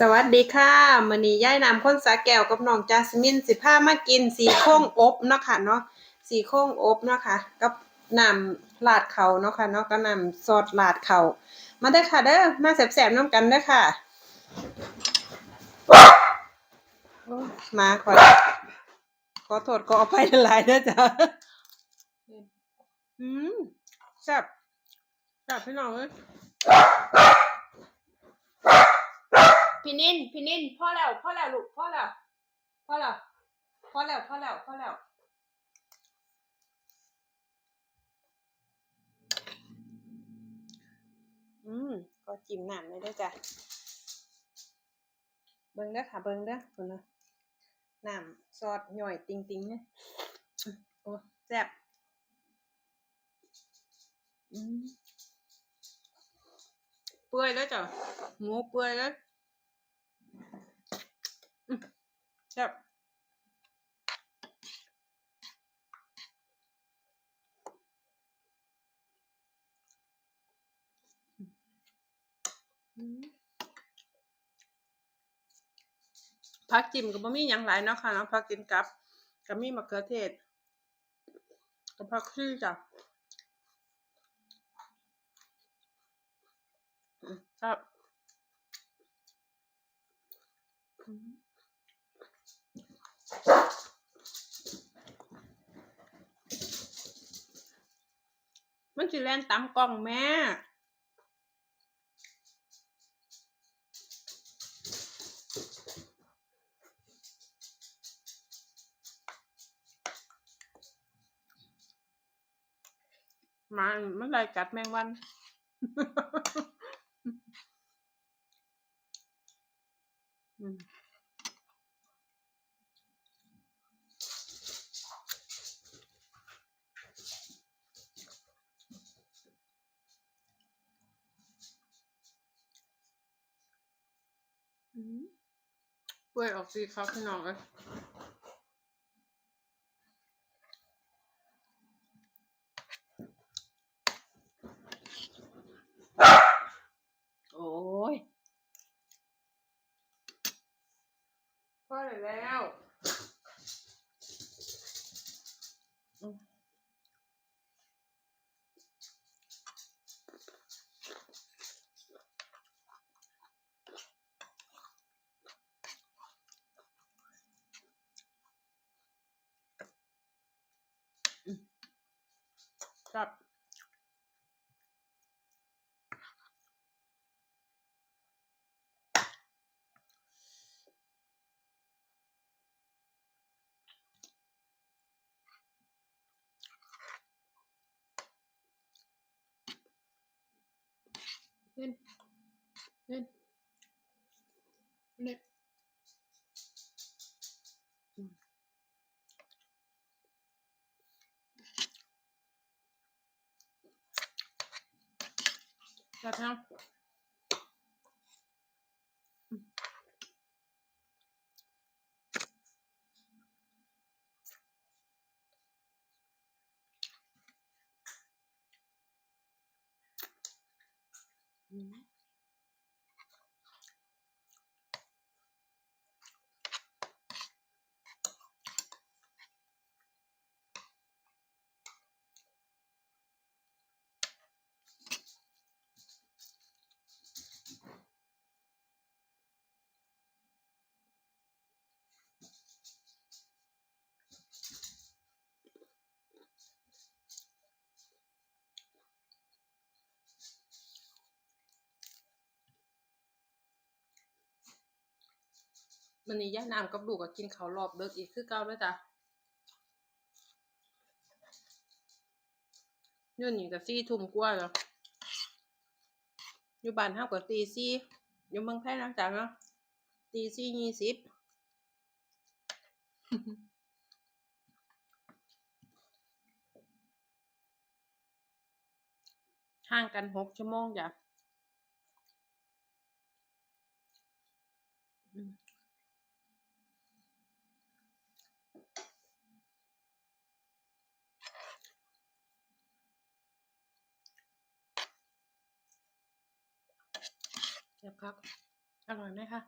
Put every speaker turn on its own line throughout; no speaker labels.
สวัสดีค่ะมื้อนี้ย่ายน้ำข้นสาแก้วกับน้องจาสมินสิพามากินสีโครงอบเนาะค่ะเนาะสีโครงอบเนาะค่ะกับน้ำลาดเขาเนาะค่ะเนาะก็น้ำซอสลาดเขามาเด้อค่ะเด้อมาแซ่บๆน้ำกันเด้อค่ะมาขอขอโทษขออภัยหลายๆเด้อจ้ะอืมแซ่บแซ่บพี่น้องเอ้ย พี่นินพี่นินพ่อแล้วพ่อแล้วลูกพ่อแล้วพ่อแล้วพ่อแล้วพ่อแล้วพ่อแล้วอืมก็จิ้มน้ำเลยด้อจ้ะเบิ่งเด้อค่ะเบิ่งเด้อคุณนะน้ำซอสหน่อยติงติงๆเนี่ยโอ้แซ่บอืมเปื่อยแล้วจ้ะหมูเปื่อยแล้ว Yep. ผักจิ้มก็บ่มีหยังหลายเนาะค่ะเนาะผักกินกับก็มีมะเขือเทศกับผักชีจ้ะครับอื มันสิแล่นตามกล้องแม่มามันไล่กัดแมงวัน อืมอืม เปื่อยออกสีครับพี่น้องเอ้ยโอ้ยพอได้แล้วอืมครับ เล่นเล่นเล่นอืมแบบนั้นอืม อื มันนี้ย่าน้ำกับลูกก็กินเขารอบเลิกอีกคือเก่าแล้วจ้ะเดี๋ยวนี้ก็สี่ทุ่มกว่าแล้วอยู่บ้านเฮาก็ตีสี่อยู่เมืองไทยนาะจ้ะเนาะตีสี่ยี่สิบห่างกันหกชั่วโมงจ้ะ เดี๋ยวพับอร่อยไหมคะ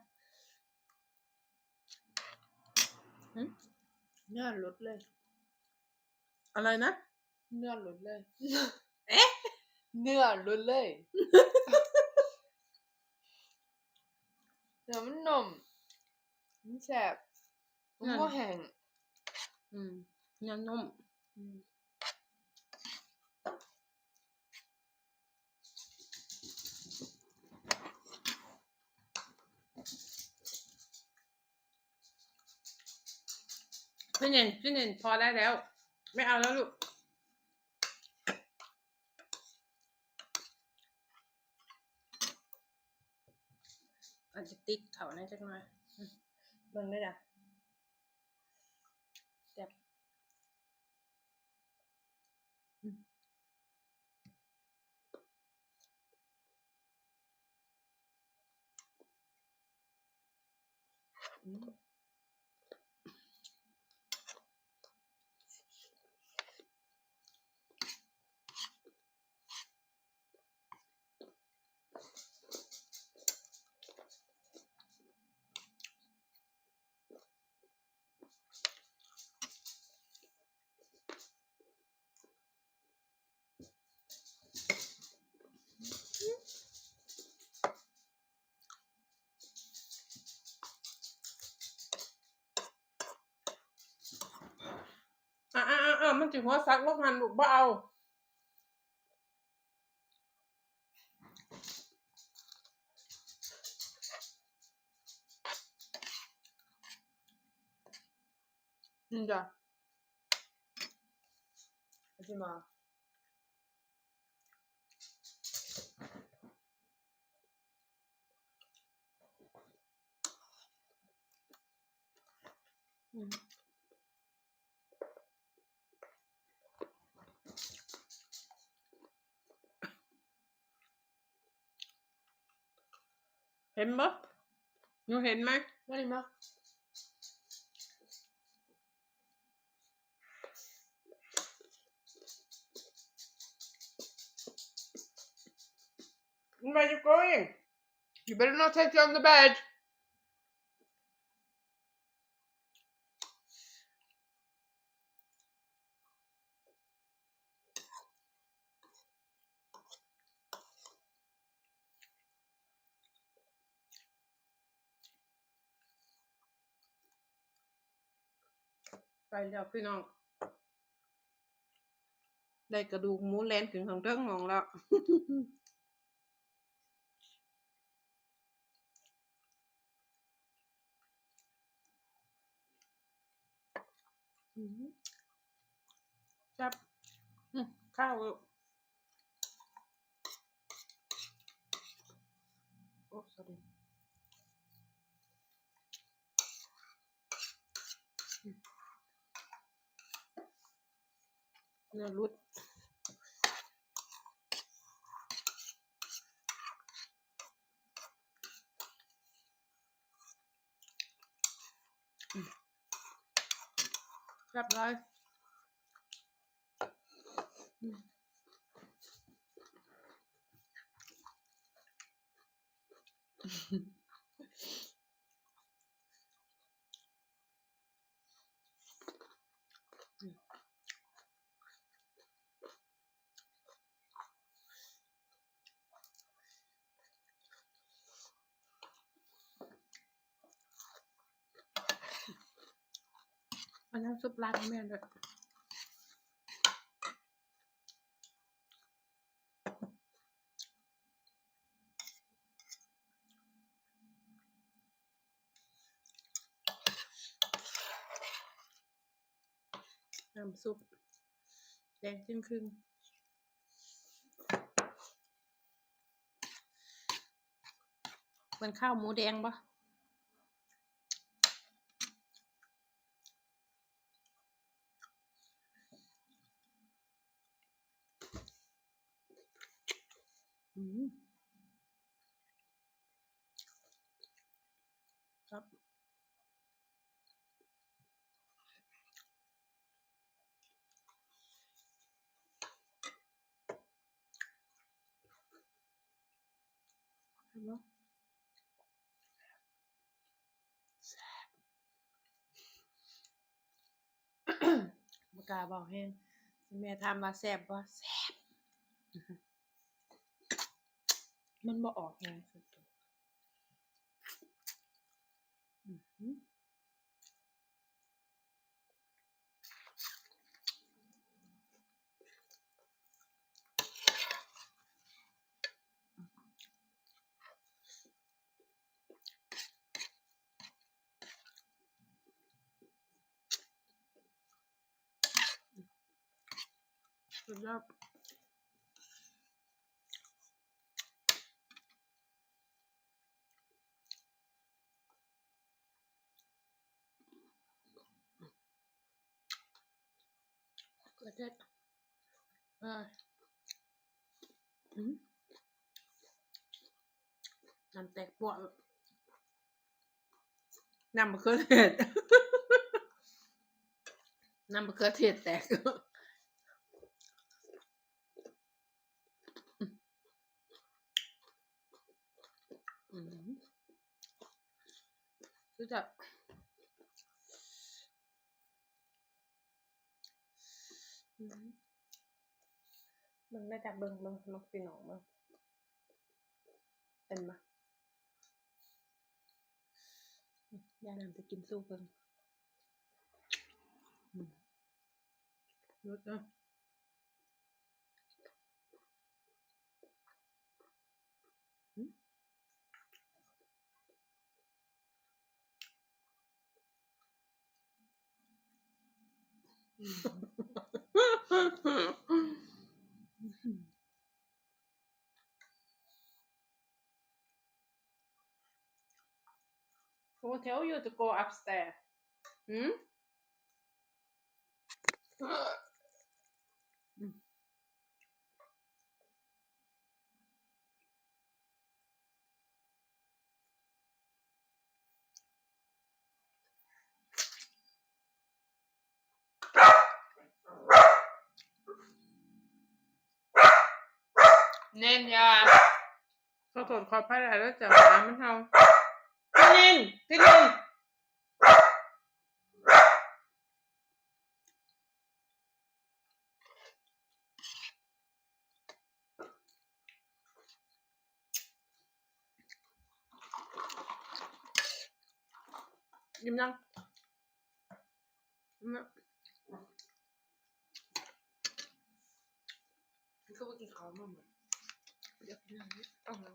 เนื้อหลุดเลย
อะไรนะ
เนื้อหลุดเลย
เอ๊ะ
เนื้อหลุดเลย เดี๋ยวมันนุ่มมันแสบมันก็แห้ง
อืมเนื้อนุ่ม
อืม
พี่เน่นพี่เน่นพอได้แล้ว ไม่เอาแล้วลูกอาจจะติดเขานะจักหน่อยเบิ่งได้จ้ะแซ่บอืม อ่ามันจิหัวซักลูกหันลูกบ่เอา
นี่จ้ะเอาที่มา
เห็นปะหนูเห็นไหม
ว่าดีมาก
Where are you going?
You better not take you on the bed.
ไปแล้วพี่น้อง ได้กระดูกหมูแลนถึงของเทิงหมองแล้ว จับข้าวลูกโอ้ sorry อืม เนื้อรุดเรียบร้อย นนั้นซุปร้านแม่ด้วยน้ำซุป แดงจิ้มครึ่งเหมือนข้าวหมูแดงปะ ครับเห็นไหม
กาบอกแห้แม่ถามาแซ่บบ่แซ่บ มันบ่ออกแห้งสุดตัวอื้อหือสุดยอด กระเทียมอ่าอืมน้ำแตกปวดน้ำมะเขือเทศน้ำมะเขือเทศแตกอืมรู้จักอื มมึงได้จากเบิ่งเบิงนกปีหนองมึงเป็นปะยานำจะกินสู้เบิ่งรสอะอืม Who tell you to go upstairs? Hmm? เน้นยาขอโทษขอพายหลายแล้วจะหมามันเฮาพี่นินพี่นินยิ้มยังยิ้มยังก็ไปกินข้าวมั่ง เดี๋ยวกินน้ำนิดเอามา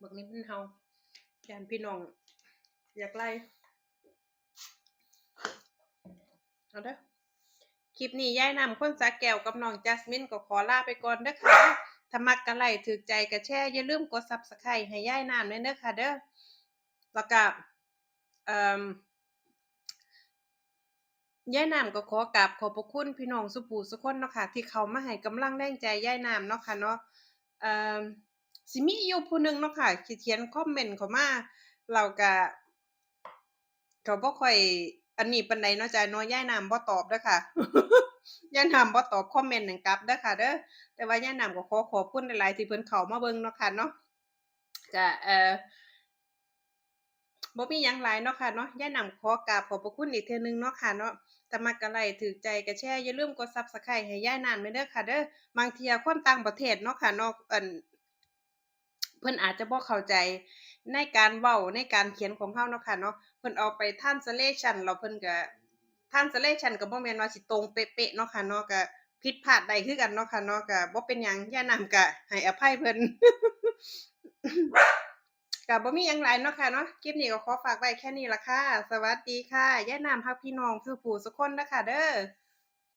บักนี้มันเฮาแกนพี่น้องอยากไล่เอาเด้อ
คลิปนี้ย่ายนำคนสาแก้วกับน้องจัสมินก็ขอลาไปก่อนเด้อค่ะถ้ามักกะไลถูกใจกะแชร์อย่าลืมกด Subscribe ให้ย่ายนำด้วยเด้อค่ะเด้อแล้วก็เอ่อ ย่ายน้ำก็ขอกราบขอบพระคุณพี่น้องสุภูสุคนเนาะค่ะที่เขามาให้กำลังแรงใจย่ายน้ำเนาะค่ะเนาะสิมีอยู่ผู้หนึ่งเนาะค่ะเขียนคอมเมนต์เข้ามาเราก็เขาบ่ค่อยอันนี้ปานใดเนาะจ้ะเนาะย่ายน้ำบ่ตอบเด้อค่ะย่ายน้ำบ่ตอบคอมเมนต์หนั้นกลับเด้อค่ะเด้อแต่ว่าย่ายน้ำก็ขอขอบคุณหลายๆที่เพิ่นเขามาเบิ่งเนาะค่ะเนาะก็เอ่อ บ่มีหยังหลายเนาะค่ะเนาะย่านำขอกราบขอบพระคุณอีกเทื่อนึงเนาะค่ะเนาะถ้ามักกะไลถูกใจก็แชร์อย่าลืมกด Subscribe ให้ย่านำด้วยเด้อค่ะเด้อบางเที่ยคนต่างประเทศเนาะค่ะเนาะเอิ่นเพิ่นอาจจะบ่เข้าใจในการเว้าในการเขียนของเราเนาะค่ะเนาะเพิ่นเอาไป translation แล้วเพิ่นก็ translation ก็บ่แม่นว่าสิตรงเป๊ะๆเนาะค่ะเนาะก็ผิดพลาดได้คือกันเนาะค่ะเนาะก็บ่เป็นหยังย่านำก็ให้อภัยเพิ่น กับ่มีอยังไรเนาะค่ะเนาะคลิปนี้ก็ขอฝากไว้แค่นี้ละค่ะ สวัสดีค่ะย่านำพักพี่น้องคือผู้สุกคนนะค่ะเด้อ